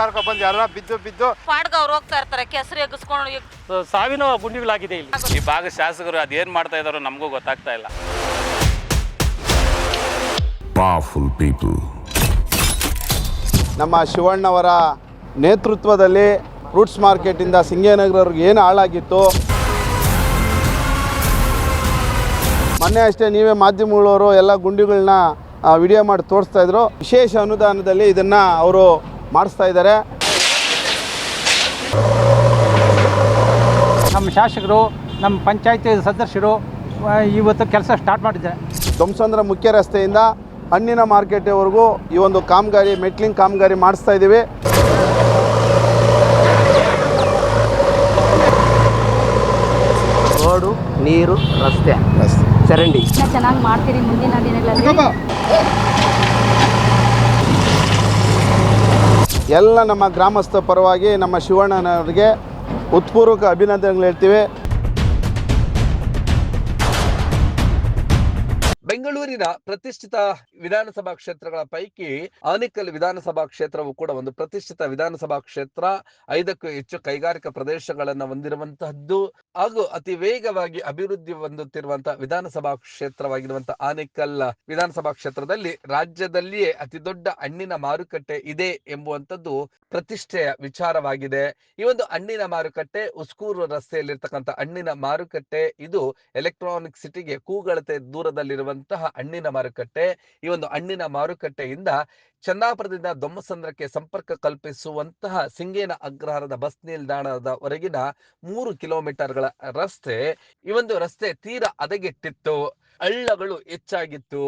ಕರ್ಕೊಂಡ್ ಬಂದು ಯಾರ ಬಿದ್ದು ಬಿದ್ದು ಪಾಡ್ಗ ಅವ್ರು ಹೋಗ್ತಾ ಇರ್ತಾರೆ ಕೆಸರು ಎಗ್ಸ್ಕೊಂಡು ಸಾವಿನ ಗುಂಡಿಗಳಾಗಿದೆ ಇಲ್ಲಿ. ಈ ಭಾಗದ ಶಾಸಕರು ಅದೇನ್ ಮಾಡ್ತಾ ಇದಾರೋ ನಮಗೂ ಗೊತ್ತಾಗ್ತಾ ಇಲ್ಲ. ಪವರ್ಫುಲ್ ಪೀಪಲ್ ನಮ್ಮ ಶಿವಣ್ಣವರ ನೇತೃತ್ವದಲ್ಲಿ ಫ್ರೂಟ್ಸ್ ಮಾರ್ಕೆಟಿಂದ ಸಿಂಗೇನಗರವ್ರಿಗೆ ಏನು ಹಾಳಾಗಿತ್ತು? ಮೊನ್ನೆ ಅಷ್ಟೇ ನೀವೇ ಮಾಧ್ಯಮಗಳವರು ಎಲ್ಲ ಗುಂಡಿಗಳನ್ನ ವಿಡಿಯೋ ಮಾಡಿ ತೋರಿಸ್ತಾ ಇದ್ರು. ವಿಶೇಷ ಅನುದಾನದಲ್ಲಿ ಇದನ್ನು ಅವರು ಮಾಡಿಸ್ತಾ ಇದ್ದಾರೆ. ನಮ್ಮ ಶಾಸಕರು ನಮ್ಮ ಪಂಚಾಯತಿ ಸದಸ್ಯರು ಇವತ್ತು ಕೆಲಸ ಸ್ಟಾರ್ಟ್ ಮಾಡಿದ್ದಾರೆ. ಧ್ವಂಸಂದ್ರ ಮುಖ್ಯ ರಸ್ತೆಯಿಂದ ಹಣ್ಣಿನ ಮಾರ್ಕೆಟ್ವರೆಗೂ ಈ ಒಂದು ಕಾಮಗಾರಿ ಮೆಟ್ಲಿಂಗ್ ಕಾಮಗಾರಿ ಮಾಡಿಸ್ತಾ ಇದ್ದೀವಿ. ರೋಡು ನೀರು ರಸ್ತೆ. ಚರಂಡಿ. ಚೆನ್ನಾಗಿ ಮಾಡ್ತೀರಿ ಮುಂದಿನ ದಿನಗಳಲ್ಲಿ. ಎಲ್ಲ ನಮ್ಮ ಗ್ರಾಮಸ್ಥ ಪರವಾಗಿ ನಮ್ಮ ಶಿವಣ್ಣನವರಿಗೆ ಉತ್ಪೂರ್ವಕ ಅಭಿನಂದನೆಗಳು ಹೇಳ್ತೀವಿ. ಬೆಂಗಳೂರಿನ ಪ್ರತಿಷ್ಠಿತ ವಿಧಾನಸಭಾ ಕ್ಷೇತ್ರಗಳ ಪೈಕಿ ಆನೇಕಲ್ ವಿಧಾನಸಭಾ ಕ್ಷೇತ್ರವು ಕೂಡ ಒಂದು ಪ್ರತಿಷ್ಠಿತ ವಿಧಾನಸಭಾ ಕ್ಷೇತ್ರ. ಐದಕ್ಕೂ ಹೆಚ್ಚು ಕೈಗಾರಿಕಾ ಪ್ರದೇಶಗಳನ್ನ ಹೊಂದಿರುವಂತಹದ್ದು. ಹಾಗೂ ಅತಿ ವೇಗವಾಗಿ ಅಭಿವೃದ್ಧಿ ಹೊಂದುತ್ತಿರುವಂತಹ ವಿಧಾನಸಭಾ ಕ್ಷೇತ್ರವಾಗಿರುವಂತಹ ಆನೇಕಲ್ ವಿಧಾನಸಭಾ ಕ್ಷೇತ್ರದಲ್ಲಿ ರಾಜ್ಯದಲ್ಲಿಯೇ ಅತಿ ದೊಡ್ಡ ಹಣ್ಣಿನ ಮಾರುಕಟ್ಟೆ ಇದೆ ಎಂಬುವಂತದ್ದು ಪ್ರತಿಷ್ಠೆಯ ವಿಚಾರವಾಗಿದೆ. ಈ ಒಂದು ಹಣ್ಣಿನ ಮಾರುಕಟ್ಟೆ, ಉಸ್ಕೂರು ರಸ್ತೆಯಲ್ಲಿರ್ತಕ್ಕಂಥ ಹಣ್ಣಿನ ಮಾರುಕಟ್ಟೆ, ಇದು ಎಲೆಕ್ಟ್ರಾನಿಕ್ ಸಿಟಿಗೆ ಕೂಗಳತೆ ದೂರದಲ್ಲಿರುವಂತಹ ಹಣ್ಣಿನ ಮಾರುಕಟ್ಟೆ, ಈ ಒಂದು ಹಣ್ಣಿನ ಮಾರುಕಟ್ಟೆಯಿಂದ ಚನ್ನಾಪುರದಿಂದ ದೊಮ್ಮಸಂದ್ರಕ್ಕೆ ಸಂಪರ್ಕ ಕಲ್ಪಿಸುವಂತಹ ಸಿಂಗೇನ ಅಗ್ರಹಾರದ ಬಸ್ ನಿಲ್ದಾಣದವರೆಗಿನ ಮೂರು ಕಿಲೋಮೀಟರ್ಗಳ ರಸ್ತೆ, ಈ ಒಂದು ರಸ್ತೆ ತೀರಾ ಹದಗೆಟ್ಟಿತ್ತು, ಹಳ್ಳಗಳು ಹೆಚ್ಚಾಗಿತ್ತು.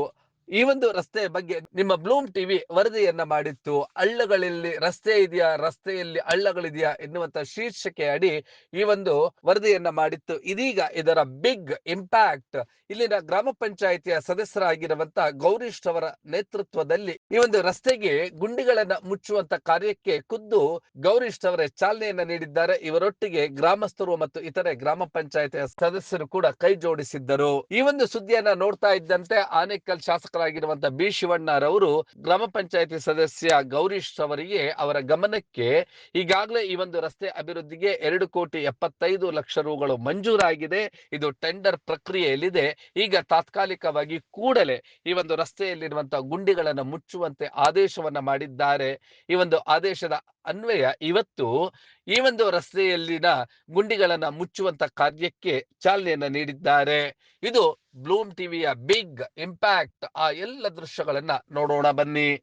ಈ ಒಂದು ರಸ್ತೆ ಬಗ್ಗೆ ನಿಮ್ಮ ಬ್ಲೂಮ್ ಟಿವಿ ವರದಿಯನ್ನ ಮಾಡಿತ್ತು. ಹಳ್ಳಗಳಲ್ಲಿ ರಸ್ತೆ ಇದೆಯಾ, ರಸ್ತೆಯಲ್ಲಿ ಹಳ್ಳಗಳಿದೆಯಾ ಎನ್ನುವಂತ ಶೀರ್ಷಿಕೆ ಅಡಿ ಈ ಒಂದು ವರದಿಯನ್ನ ಮಾಡಿತ್ತು. ಇದೀಗ ಇದರ ಬಿಗ್ ಇಂಪ್ಯಾಕ್ಟ್. ಇಲ್ಲಿನ ಗ್ರಾಮ ಪಂಚಾಯಿತಿಯ ಸದಸ್ಯರಾಗಿರುವಂತ ಗೌರೀಶ್ ಅವರ ನೇತೃತ್ವದಲ್ಲಿ ಈ ಒಂದು ರಸ್ತೆಗೆ ಗುಂಡಿಗಳನ್ನ ಮುಚ್ಚುವಂತ ಕಾರ್ಯಕ್ಕೆ ಖುದ್ದು ಗೌರೀಶ್ ಅವರೇ ಚಾಲನೆಯನ್ನ ನೀಡಿದ್ದಾರೆ. ಇವರೊಟ್ಟಿಗೆ ಗ್ರಾಮಸ್ಥರು ಮತ್ತು ಇತರೆ ಗ್ರಾಮ ಪಂಚಾಯಿತಿಯ ಸದಸ್ಯರು ಕೂಡ ಕೈ ಜೋಡಿಸಿದ್ದರು. ಈ ಒಂದು ಸುದ್ದಿಯನ್ನ ನೋಡ್ತಾ ಇದ್ದಂತೆ ಆನೇಕಲ್ ಶಾಸಕರಾಗಿರುವಂತ ಬಿ ಶಿವಣ್ಣರವರು ಗ್ರಾಮ ಪಂಚಾಯತಿ ಸದಸ್ಯ ಗೌರೀಶ್ ಅವರಿಗೆ ಅವರ ಗಮನಕ್ಕೆ ಈಗಾಗಲೇ ಈ ಒಂದು ರಸ್ತೆ ಅಭಿವೃದ್ಧಿಗೆ ಎರಡು ಕೋಟಿ ಎಪ್ಪತ್ತೈದು ಲಕ್ಷ ರುಗಳು ಮಂಜೂರಾಗಿದೆ. ಇದು ಟೆಂಡರ್ ಪ್ರಕ್ರಿಯೆಯಲ್ಲಿದೆ. ಈಗ ತಾತ್ಕಾಲಿಕವಾಗಿ ಕೂಡಲೇ ಈ ಒಂದು ರಸ್ತೆಯಲ್ಲಿರುವಂತಹ ಗುಂಡಿಗಳನ್ನು ಮುಚ್ಚುವಂತೆ ಆದೇಶವನ್ನ ಮಾಡಿದ್ದಾರೆ. ಈ ಒಂದು ಆದೇಶದ ಅನ್ವಯ ಇವತ್ತು ಈ ಒಂದು ರಸ್ತೆಯಲ್ಲಿನ ಗುಂಡಿಗಳನ್ನ ಮುಚ್ಚುವಂತ ಕಾರ್ಯಕ್ಕೆ ಚಾಲನೆಯನ್ನ ನೀಡಿದ್ದಾರೆ. ಇದು ಬ್ಲೂಮ್ ಟಿವಿಯ ಬಿಗ್ ಇಂಪ್ಯಾಕ್ಟ್. ಆ ಎಲ್ಲ ದೃಶ್ಯಗಳನ್ನ ನೋಡೋಣ ಬನ್ನಿ.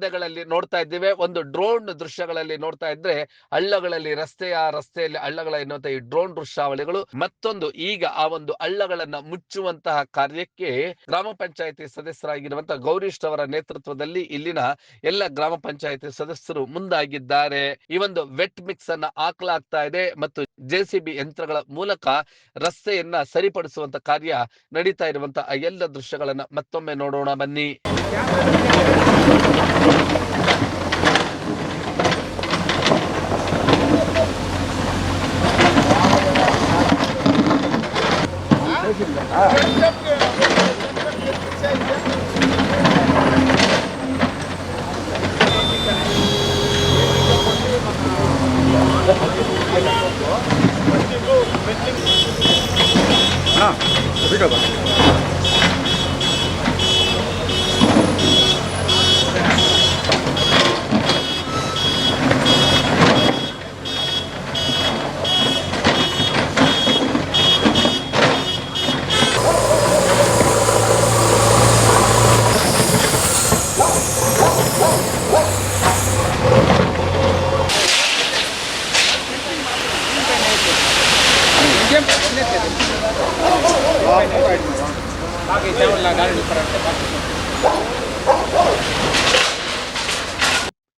ಪರದೆಗಳಲ್ಲಿ ನೋಡ್ತಾ ಇದ್ದೇವೆ. ಒಂದು ಡ್ರೋನ್ ದೃಶ್ಯಗಳಲ್ಲಿ ನೋಡ್ತಾ ಇದ್ರೆ ಹಳ್ಳಗಳಲ್ಲಿ, ರಸ್ತೆಯ ರಸ್ತೆಯಲ್ಲಿ ಹಳ್ಳಗಳ ಎನ್ನುವಂತಹ ಈ ಡ್ರೋನ್ ದೃಶ್ಯಾವಳಿಗಳು ಮತ್ತೊಂದು ಈಗ ಆ ಒಂದು ಹಳ್ಳಗಳನ್ನ ಮುಚ್ಚುವಂತಹ ಕಾರ್ಯಕ್ಕೆ ಗ್ರಾಮ ಪಂಚಾಯತಿ ಸದಸ್ಯರಾಗಿರುವಂತಹ ಗೌರೀಶ್ ಅವರ ನೇತೃತ್ವದಲ್ಲಿ ಇಲ್ಲಿನ ಎಲ್ಲ ಗ್ರಾಮ ಪಂಚಾಯತಿ ಸದಸ್ಯರು ಮುಂದಾಗಿದ್ದಾರೆ. ಈ ಒಂದು ವೆಟ್ ಮಿಕ್ಸ್ ಅನ್ನ ಹಾಕಲಾಗ್ತಾ ಇದೆ ಮತ್ತು ಜೆಸಿಬಿ ಯಂತ್ರಗಳ ಮೂಲಕ ರಸ್ತೆಯನ್ನ ಸರಿಪಡಿಸುವಂತ ಕಾರ್ಯ ನಡೀತಾ ಇರುವಂತಹ ಎಲ್ಲ ದೃಶ್ಯಗಳನ್ನ ಮತ್ತೊಮ್ಮೆ ನೋಡೋಣ ಬನ್ನಿ. Thank you.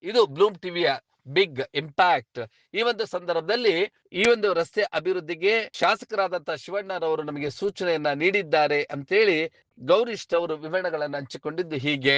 ಇದು ಬ್ಲೂಮ್ ಟಿವಿಯ ಬಿಗ್ ಇಂಪ್ಯಾಕ್ಟ್. ಈ ಒಂದು ಸಂದರ್ಭದಲ್ಲಿ ಈ ಒಂದು ರಸ್ತೆ ಅಭಿವೃದ್ಧಿಗೆ ಶಾಸಕರಾದಂತಹ ಶಿವಣ್ಣರವರು ನಮಗೆ ಸೂಚನೆಯನ್ನ ನೀಡಿದ್ದಾರೆ ಅಂತೇಳಿ ಗೌರೀಶ್ ಅವರು ವಿವರಣೆಗಳನ್ನು ಹಂಚಿಕೊಂಡಿದ್ದು ಹೀಗೆ.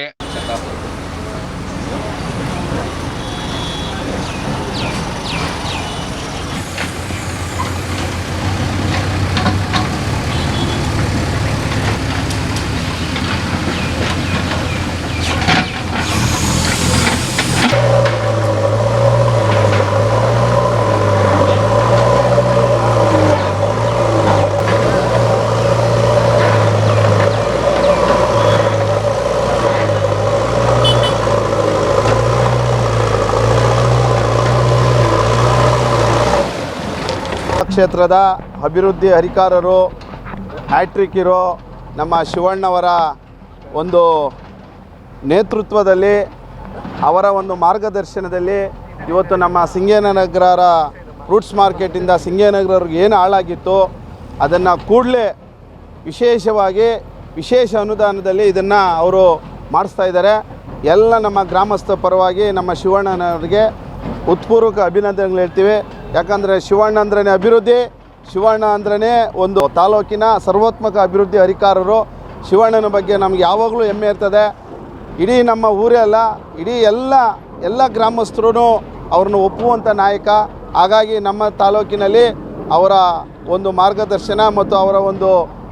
ಕ್ಷೇತ್ರದ ಅಭಿವೃದ್ಧಿ ಹರಿಕಾರರು ಹ್ಯಾಟ್ರಿಕ್ ಇರೋ ನಮ್ಮ ಶಿವಣ್ಣವರ ಒಂದು ನೇತೃತ್ವದಲ್ಲಿ ಅವರ ಒಂದು ಮಾರ್ಗದರ್ಶನದಲ್ಲಿ ಇವತ್ತು ನಮ್ಮ ಸಿಂಗೇನಗರ ಫ್ರೂಟ್ಸ್ ಮಾರ್ಕೆಟಿಂದ ಸಿಂಗೇನಗರವ್ರಿಗೆ ಏನು ಹಾಳಾಗಿತ್ತು, ಅದನ್ನು ಕೂಡಲೇ ವಿಶೇಷವಾಗಿ ವಿಶೇಷ ಅನುದಾನದಲ್ಲಿ ಇದನ್ನು ಅವರು ಮಾಡಿಸ್ತಾ ಇದ್ದಾರೆ. ಎಲ್ಲ ನಮ್ಮ ಗ್ರಾಮಸ್ಥ ಪರವಾಗಿ ನಮ್ಮ ಶಿವಣ್ಣನವರಿಗೆ ಉತ್ಪೂರ್ವಕ ಅಭಿನಂದನೆಗಳು ಹೇಳ್ತೀವಿ. ಯಾಕಂದರೆ ಶಿವಣ್ಣ ಅಂದ್ರೇ ಅಭಿವೃದ್ಧಿ, ಶಿವಣ್ಣ ಅಂದ್ರೇ ಒಂದು ತಾಲೂಕಿನ ಸರ್ವೋತ್ಮಕ ಅಭಿವೃದ್ಧಿ ಅಧಿಕಾರರು. ಶಿವಣ್ಣನ ಬಗ್ಗೆ ನಮ್ಗೆ ಯಾವಾಗಲೂ ಹೆಮ್ಮೆ ಇರ್ತದೆ. ಇಡೀ ನಮ್ಮ ಊರೇ ಅಲ್ಲ, ಇಡೀ ಎಲ್ಲ ಎಲ್ಲ ಗ್ರಾಮಸ್ಥರೂ ಅವ್ರನ್ನ ಒಪ್ಪುವಂಥ ನಾಯಕ. ಹಾಗಾಗಿ ನಮ್ಮ ತಾಲೂಕಿನಲ್ಲಿ ಅವರ ಒಂದು ಮಾರ್ಗದರ್ಶನ ಮತ್ತು ಅವರ ಒಂದು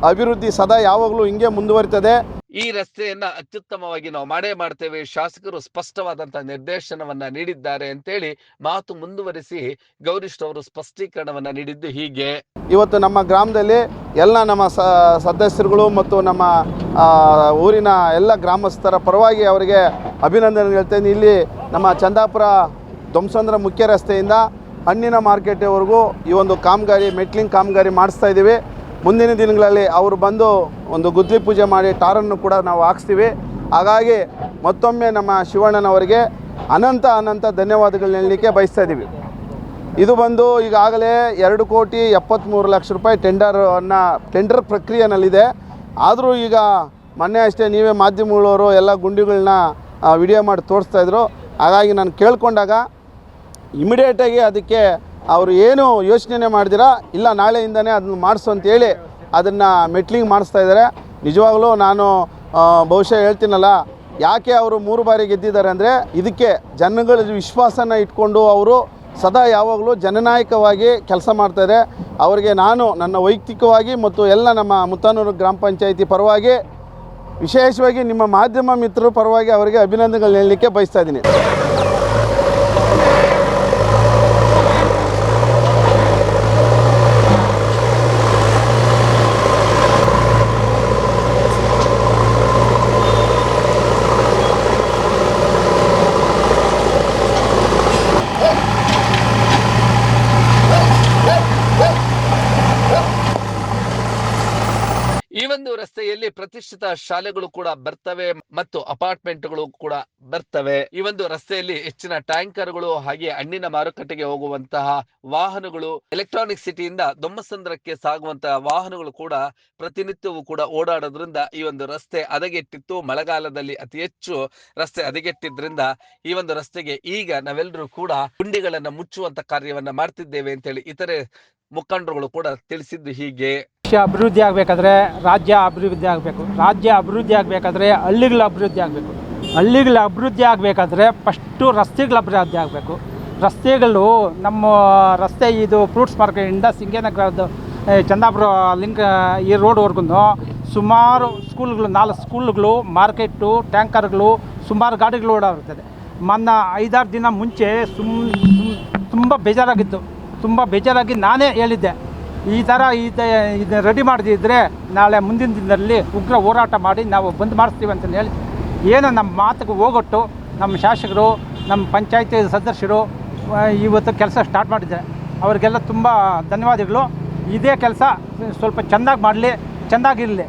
ಅಭಿವೃದ್ಧಿ ಸದಾ ಯಾವಾಗಲೂ ಹಿಂಗೆ ಮುಂದುವರಿತದೆ. ಈ ರಸ್ತೆಯನ್ನ ಅತ್ಯುತ್ತಮವಾಗಿ ನಾವು ಮಾಡೇ ಮಾಡ್ತೇವೆ. ಶಾಸಕರು ಸ್ಪಷ್ಟವಾದಂತಹ ನಿರ್ದೇಶನವನ್ನ ನೀಡಿದ್ದಾರೆ ಅಂತೇಳಿ ಮಾತು ಮುಂದುವರಿಸಿ ಗೌರೀಶ್ ಅವರು ಸ್ಪಷ್ಟೀಕರಣವನ್ನ ನೀಡಿದ್ದು ಹೀಗೆ. ಇವತ್ತು ನಮ್ಮ ಗ್ರಾಮದಲ್ಲಿ ಎಲ್ಲ ನಮ್ಮ ಸದಸ್ಯರುಗಳು ಮತ್ತು ನಮ್ಮ ಊರಿನ ಎಲ್ಲ ಗ್ರಾಮಸ್ಥರ ಪರವಾಗಿ ಅವರಿಗೆ ಅಭಿನಂದನೆ ಹೇಳ್ತೇನೆ. ಇಲ್ಲಿ ನಮ್ಮ ಚಂದಾಪುರ ಧ್ವಂಸಂದ್ರ ಮುಖ್ಯ ರಸ್ತೆಯಿಂದ ಹಣ್ಣಿನ ಮಾರ್ಕೆಟ್ವರೆಗೂ ಈ ಒಂದು ಕಾಮಗಾರಿ ಮೆಟ್ಲಿಂಗ್ ಕಾಮಗಾರಿ ಮಾಡಿಸ್ತಾ ಇದ್ದೀವಿ. ಮುಂದಿನ ದಿನಗಳಲ್ಲಿ ಅವರು ಬಂದು ಒಂದು ಗುದ್ಲಿ ಪೂಜೆ ಮಾಡಿ ಟಾರನ್ನು ಕೂಡ ನಾವು ಹಾಕ್ಸ್ತೀವಿ. ಹಾಗಾಗಿ ಮತ್ತೊಮ್ಮೆ ನಮ್ಮ ಶಿವಣ್ಣನವರಿಗೆ ಅನಂತ ಅನಂತ ಧನ್ಯವಾದಗಳನ್ನ ಹೇಳಲಿಕ್ಕೆ ಬಯಸ್ತಾ ಇದ್ದೀವಿ. ಇದು ಬಂದು ಈಗಾಗಲೇ ಎರಡು ಕೋಟಿ ಎಪ್ಪತ್ತ್ಮೂರು ಲಕ್ಷ ರೂಪಾಯಿ ಟೆಂಡರನ್ನು ಟೆಂಡರ್ ಪ್ರಕ್ರಿಯೆನಲ್ಲಿದೆ. ಆದರೂ ಈಗ ಮೊನ್ನೆ ಅಷ್ಟೇ ನೀವೇ ಮಾಧ್ಯಮಗಳವರು ಎಲ್ಲ ಗುಂಡಿಗಳನ್ನ ವಿಡಿಯೋ ಮಾಡಿ ತೋರಿಸ್ತಾ ಇದ್ರು. ಹಾಗಾಗಿ ನಾನು ಕೇಳ್ಕೊಂಡಾಗ ಇಮಿಡಿಯೇಟಾಗಿ ಅದಕ್ಕೆ ಅವರು ಏನು ಯೋಚನೆ ಮಾಡಿದಿರಾ? ಇಲ್ಲ, ನಾಳೆಯಿಂದನೇ ಅದನ್ನು ಮಾಡಿಸು ಅಂತೇಳಿ ಅದನ್ನು ಮೆಟ್ಲಿಂಗ್ ಮಾಡಿಸ್ತಾ ಇದ್ದಾರೆ ನಿಜವಾಗಲೂ ನಾನು ಬಹುಶಃ ಹೇಳ್ತೀನಲ್ಲ, ಯಾಕೆ ಅವರು ಮೂರು ಬಾರಿ ಗೆದ್ದಿದ್ದಾರೆ ಅಂದರೆ ಇದಕ್ಕೆ ಜನಗಳ ವಿಶ್ವಾಸನ ಇಟ್ಕೊಂಡು ಅವರು ಸದಾ ಯಾವಾಗಲೂ ಜನನಾಯಕವಾಗಿ ಕೆಲಸ ಮಾಡ್ತಾರೆ ಅವರಿಗೆ ನಾನು ನನ್ನ ವೈಯಕ್ತಿಕವಾಗಿ ಮತ್ತು ಎಲ್ಲ ನಮ್ಮ ಮುತ್ತಾನೂರು ಗ್ರಾಮ ಪಂಚಾಯಿತಿ ಪರವಾಗಿ ವಿಶೇಷವಾಗಿ ನಿಮ್ಮ ಮಾಧ್ಯಮ ಮಿತ್ರರ ಪರವಾಗಿ ಅವರಿಗೆ ಅಭಿನಂದನೆಗಳು ಹೇಳಲಿಕ್ಕೆ ಬಯಸ್ತಾ ಇದ್ದೀನಿ ಈ ಒಂದು ರಸ್ತೆಯಲ್ಲಿ ಪ್ರತಿಷ್ಠಿತ ಶಾಲೆಗಳು ಕೂಡ ಬರ್ತವೆ ಮತ್ತು ಅಪಾರ್ಟ್ಮೆಂಟ್ಗಳು ಕೂಡ ಬರ್ತವೆ. ಈ ಒಂದು ರಸ್ತೆಯಲ್ಲಿ ಹೆಚ್ಚಿನ ಟ್ಯಾಂಕರ್ಗಳು ಹಾಗೆ ಹಣ್ಣಿನ ಮಾರುಕಟ್ಟೆಗೆ ಹೋಗುವಂತಹ ವಾಹನಗಳು ಎಲೆಕ್ಟ್ರಾನಿಕ್ ಸಿಟಿಯಿಂದ ದೊಮ್ಮಸಂದ್ರಕ್ಕೆ ಸಾಗುವಂತಹ ವಾಹನಗಳು ಕೂಡ ಪ್ರತಿನಿತ್ಯವೂ ಕೂಡ ಓಡಾಡೋದ್ರಿಂದ ಈ ಒಂದು ರಸ್ತೆ ಹದಗೆಟ್ಟಿತ್ತು. ಮಳೆಗಾಲದಲ್ಲಿ ಅತಿ ಹೆಚ್ಚು ರಸ್ತೆ ಹದಗೆಟ್ಟಿದ್ರಿಂದ ಈ ಒಂದು ರಸ್ತೆಗೆ ಈಗ ನಾವೆಲ್ಲರೂ ಕೂಡ ಗುಂಡಿಗಳನ್ನ ಮುಚ್ಚುವಂತ ಕಾರ್ಯವನ್ನ ಮಾಡ್ತಿದ್ದೇವೆ ಅಂತೇಳಿ ಇತರೆ ಮುಖಂಡರುಗಳು ಕೂಡ ತಿಳಿಸಿದ್ದು ಹೀಗೆ. ದೇಶ ಅಭಿವೃದ್ಧಿ ಆಗಬೇಕಾದ್ರೆ ರಾಜ್ಯ ಅಭಿವೃದ್ಧಿ ಆಗಬೇಕು. ರಾಜ್ಯ ಅಭಿವೃದ್ಧಿ ಆಗಬೇಕಾದ್ರೆ ಹಳ್ಳಿಗಳ ಅಭಿವೃದ್ಧಿ ಆಗಬೇಕು. ಹಳ್ಳಿಗಳ ಅಭಿವೃದ್ಧಿ ಆಗಬೇಕಾದ್ರೆ ಫಸ್ಟು ರಸ್ತೆಗಳ ಅಭಿವೃದ್ಧಿ ಆಗಬೇಕು. ರಸ್ತೆಗಳು ನಮ್ಮ ರಸ್ತೆ ಇದು ಫ್ರೂಟ್ಸ್ ಮಾರ್ಕೆಟಿಂದ ಸಿಂಗೇನಗರದ ಏ, ಚಂದಾಪುರ ಲಿಂಕ್ ಈ ರೋಡ್ವರೆಗೂ ಸುಮಾರು ಸ್ಕೂಲ್ಗಳು ನಾಲ್ಕು ಸ್ಕೂಲ್ಗಳು ಮಾರ್ಕೆಟು ಟ್ಯಾಂಕರ್ಗಳು ಸುಮಾರು ಗಾಡಿಗಳು ಓಡಾಡುತ್ತದೆ ಮೊನ್ನ ಐದಾರು ದಿನ ಮುಂಚೆ ಸುಮ್ ತುಂಬ ಬೇಜಾರಾಗಿತ್ತು. ತುಂಬ ಬೇಜಾರಾಗಿ ನಾನೇ ಹೇಳಿದ್ದೆ. ಈ ಥರ ಇದು ರೆಡಿ ಮಾಡದಿದ್ದರೆ ನಾಳೆ ಮುಂದಿನ ದಿನದಲ್ಲಿ ಉಗ್ರ ಹೋರಾಟ ಮಾಡಿ ನಾವು ಬಂದ್ ಮಾಡಿಸ್ತೀವಿ ಅಂತ ಹೇಳಿ ಏನೋ ನಮ್ಮ ಮಾತಿಗೆ ಹೋಗೊಟ್ಟು ನಮ್ಮ ಶಾಸಕರು, ನಮ್ಮ ಪಂಚಾಯತಿ ಸದಸ್ಯರು ಇವತ್ತು ಕೆಲಸ ಸ್ಟಾರ್ಟ್ ಮಾಡಿದ್ದಾರೆ ಅವರಿಗೆಲ್ಲ ತುಂಬ ಧನ್ಯವಾದಗಳು. ಇದೇ ಕೆಲಸ ಸ್ವಲ್ಪ ಚೆಂದಾಗಿ ಮಾಡಲಿ, ಚೆಂದಾಗಿರಲಿ.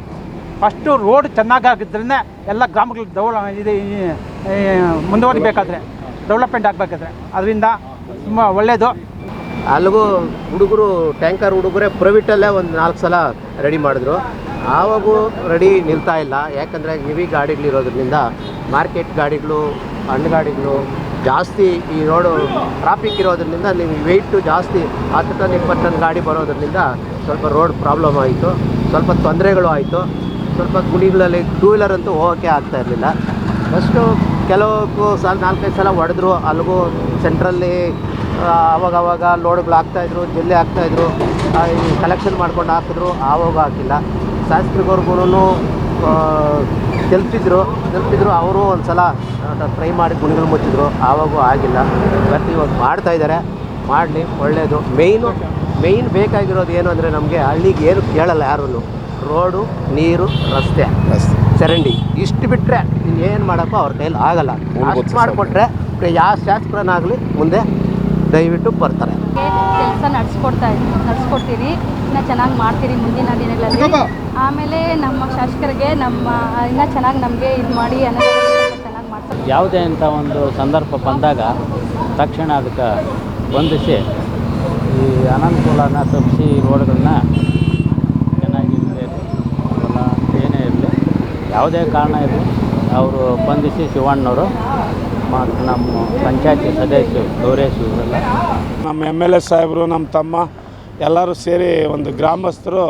ಫಸ್ಟು ರೋಡ್ ಚೆನ್ನಾಗಾಗಿದ್ರೇ ಎಲ್ಲ ಗ್ರಾಮಗಳಿಗೆ ಡೆವಲ ಇದು ಮುಂದುವರಿಬೇಕಾದ್ರೆ ಡೆವಲಪ್ಮೆಂಟ್ ಆಗಬೇಕಾದ್ರೆ. ಅದರಿಂದ ತುಂಬ ಒಳ್ಳೆಯದು ಅಲ್ಲಿಗೂ ಹುಡುಗರು ಟ್ಯಾಂಕರ್ ಹುಡುಗರೇ ಪ್ರೈವೇಟಲ್ಲೇ ಒಂದು ನಾಲ್ಕು ಸಲ ರೆಡಿ ಮಾಡಿದ್ರು. ಆವಾಗೂ ರೆಡಿ ನಿಲ್ತಾ ಇಲ್ಲ. ಯಾಕಂದರೆ ಹೆವಿ ಗಾಡಿಗಳಿರೋದ್ರಿಂದ ಮಾರ್ಕೆಟ್ ಗಾಡಿಗಳು, ಹಣ್ಣು ಗಾಡಿಗಳು ಜಾಸ್ತಿ ಈ ರೋಡು ಟ್ರಾಫಿಕ್ ಇರೋದ್ರಿಂದ ನೀವು ವೆಯ್ಟು ಜಾಸ್ತಿ ಹತ್ತು ಟನ್ ಇಪ್ಪತ್ತು ಟನ್ ಗಾಡಿ ಬರೋದ್ರಿಂದ ಸ್ವಲ್ಪ ರೋಡ್ ಪ್ರಾಬ್ಲಮ್ ಆಯಿತು. ಸ್ವಲ್ಪ ತೊಂದರೆಗಳು ಆಯಿತು. ಸ್ವಲ್ಪ ಗುಡಿಗಳಲ್ಲಿ ಟೂ ವೀಲರ್ ಅಂತೂ ಹೋಗೋಕ್ಕೆ ಆಗ್ತಾ ಇರಲಿಲ್ಲ. ಫಸ್ಟು ಕೆಲವು ಸಲ ನಾಲ್ಕೈದು ಸಲ ಹೊಡೆದ್ರು. ಅಲ್ಲಿಗೂ ಸೆಂಟ್ರಲ್ಲಿ ಅವಾಗ ಅವಾಗ ಲೋಡ್ಗಳು ಹಾಕ್ತಾಯಿದ್ರು ಜಲ್ಲಿ ಹಾಕ್ತಾಯಿದ್ರು ಕಲೆಕ್ಷನ್ ಮಾಡ್ಕೊಂಡು ಹಾಕಿದ್ರು ಆವಾಗ ಹಾಕಿಲ್ಲ. ಶಾಸ್ತ್ರಿಗವ್ರಿಗೂ ತಲುಪಿದ್ರು ತಲುಪಿದ್ರು ಅವರು ಒಂದು ಸಲ ಟ್ರೈ ಮಾಡಿ ಗುಣಿಗಳು ಮುಚ್ಚಿದ್ರು ಆವಾಗೂ ಆಗಿಲ್ಲ. ಬಟ್ ಇವಾಗ ಮಾಡ್ತಾ ಇದ್ದಾರೆ ಮಾಡಲಿ ಒಳ್ಳೆಯದು ಮೇಯ್ನು ಮೇಯ್ನ್ ಬೇಕಾಗಿರೋದು ಏನು ಅಂದರೆ ನಮಗೆ ಹಳ್ಳಿಗೆ ಏನು ಕೇಳಲ್ಲ ಯಾರೂ ರೋಡು ನೀರು ರಸ್ತೆ. ಚರಂಡಿ ಇಷ್ಟು ಬಿಟ್ಟರೆ ಏನು ಮಾಡೋಕ್ಕೂ ಅವ್ರ ಕೈಲಿ ಆಗಲ್ಲ. ಮಾಡಿಕೊಟ್ರೆ ಯಾವ ಶಾಸಕರನ್ನಾಗಲಿ ಮುಂದೆ ದಯವಿಟ್ಟು ಬರ್ತಾರೆ. ಕೆಲಸ ನಡೆಸ್ಕೊಡ್ತಾ ನಡೆಸ್ಕೊಡ್ತೀರಿ. ಇನ್ನು ಚೆನ್ನಾಗಿ ಮಾಡ್ತೀರಿ ಮುಂದಿನ ದಿನಗಳಲ್ಲಿ. ಆಮೇಲೆ ನಮ್ಮ ಶಾಸಕರಿಗೆ ನಮ್ಮ ಇನ್ನೂ ಚೆನ್ನಾಗಿ ನಮಗೆ ಇದು ಮಾಡಿ ಅನ್ನೋ ಚೆನ್ನಾಗಿ ಮಾಡ್ತಾರೆ ಯಾವುದೇ ಅಂತ ಒಂದು ಸಂದರ್ಭ ಬಂದಾಗ ತಕ್ಷಣ ಅದಕ್ಕೆ ಬಂಧಿಸಿ ಈ ಅನಾನುಕೂಲನ ತಪ್ಪಿಸಿ ರೋಡ್ಗಳನ್ನ ಚೆನ್ನಾಗಿರಲಿ ಏನೇ ಇರಲಿ ಯಾವುದೇ ಕಾರಣ ಇರಲಿ ಅವರು ಬಂಧಿಸಿ ಶಿವಣ್ಣವರು ನಮ್ಮ ಪಂಚಾಯತಿ ಸದಸ್ಯರು, ಗೌರೇಶ್ ಇವರೆಲ್ಲ. ನಮ್ಮ ಎಂ ಎಲ್ ಎ ಸಾಹೇಬರು, ನಮ್ಮ ತಮ್ಮ, ಎಲ್ಲರೂ ಸೇರಿ ಒಂದು ಗ್ರಾಮಸ್ಥರು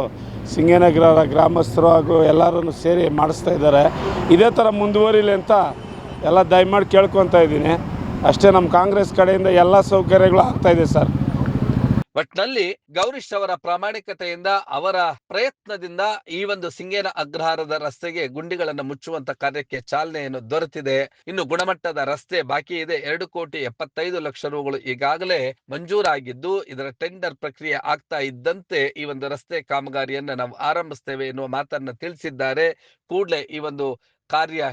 ಸಿಂಗೇನಗರ ಗ್ರಾಮಸ್ಥರು ಹಾಗೂ ಎಲ್ಲರೂ ಸೇರಿ ಮಾಡಿಸ್ತಾ ಇದ್ದಾರೆ. ಇದೇ ಥರ ಮುಂದುವರಿಲಿ ಅಂತ ಎಲ್ಲ ದಯಮಾಡಿ ಕೇಳ್ಕೊತಾ ಇದ್ದೀನಿ. ಅಷ್ಟೇ ನಮ್ಮ ಕಾಂಗ್ರೆಸ್ ಕಡೆಯಿಂದ ಎಲ್ಲ ಸೌಕರ್ಯಗಳು ಆಗ್ತಾಯಿದೆ ಸರ್. ಒಟ್ನಲ್ಲಿ ಗೌರೀಶ್ ಅವರ ಪ್ರಾಮಾಣಿಕತೆಯಿಂದ ಅವರ ಪ್ರಯತ್ನದಿಂದ ಈ ಒಂದು ಸಿಂಗೇನ ಅಗ್ರಹಾರದ ರಸ್ತೆಗೆ ಗುಂಡಿಗಳನ್ನು ಮುಚ್ಚುವಂತ ಕಾರ್ಯಕ್ಕೆ ಚಾಲನೆಯನ್ನು ದೊರೆತಿದೆ. ಇನ್ನು ಗುಣಮಟ್ಟದ ರಸ್ತೆ ಬಾಕಿ ಇದೆ. ಎರಡು ಕೋಟಿ ಎಪ್ಪತ್ತೈದು ಲಕ್ಷ ರೂಗಳು ಈಗಾಗಲೇ ಮಂಜೂರಾಗಿದ್ದು, ಇದರ ಟೆಂಡರ್ ಪ್ರಕ್ರಿಯೆ ಆಗ್ತಾ ಇದ್ದಂತೆ ಈ ಒಂದು ರಸ್ತೆ ಕಾಮಗಾರಿಯನ್ನ ನಾವು ಆರಂಭಿಸ್ತೇವೆ ಎನ್ನುವ ಮಾತನ್ನ ತಿಳಿಸಿದ್ದಾರೆ. ಕೂಡಲೇ ಈ ಒಂದು ಕಾರ್ಯ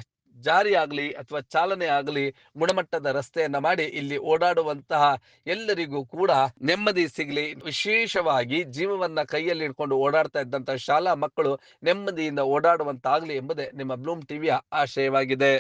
ಜಾರಿಯಾಗಲಿ ಅಥವಾ ಚಾಲನೆ ಆಗಲಿ ಗುಣಮಟ್ಟದ ರಸ್ತೆಯನ್ನ ಮಾಡಿ ಇಲ್ಲಿ ಓಡಾಡುವಂತಹ ಎಲ್ಲರಿಗೂ ಕೂಡ ನೆಮ್ಮದಿ ಸಿಗಲಿ. ವಿಶೇಷವಾಗಿ ಜೀವವನ್ನ ಕೈಯಲ್ಲಿ ಇಟ್ಕೊಂಡು ಓಡಾಡ್ತಾ ಇದ್ದಂತಹ ಶಾಲಾ ಮಕ್ಕಳು ನೆಮ್ಮದಿಯಿಂದ ಓಡಾಡುವಂತಾಗ್ಲಿ ಎಂಬುದೇ ನಿಮ್ಮ ಬ್ಲೂಮ್ ಟಿವಿಯ ಆಶಯವಾಗಿದೆ.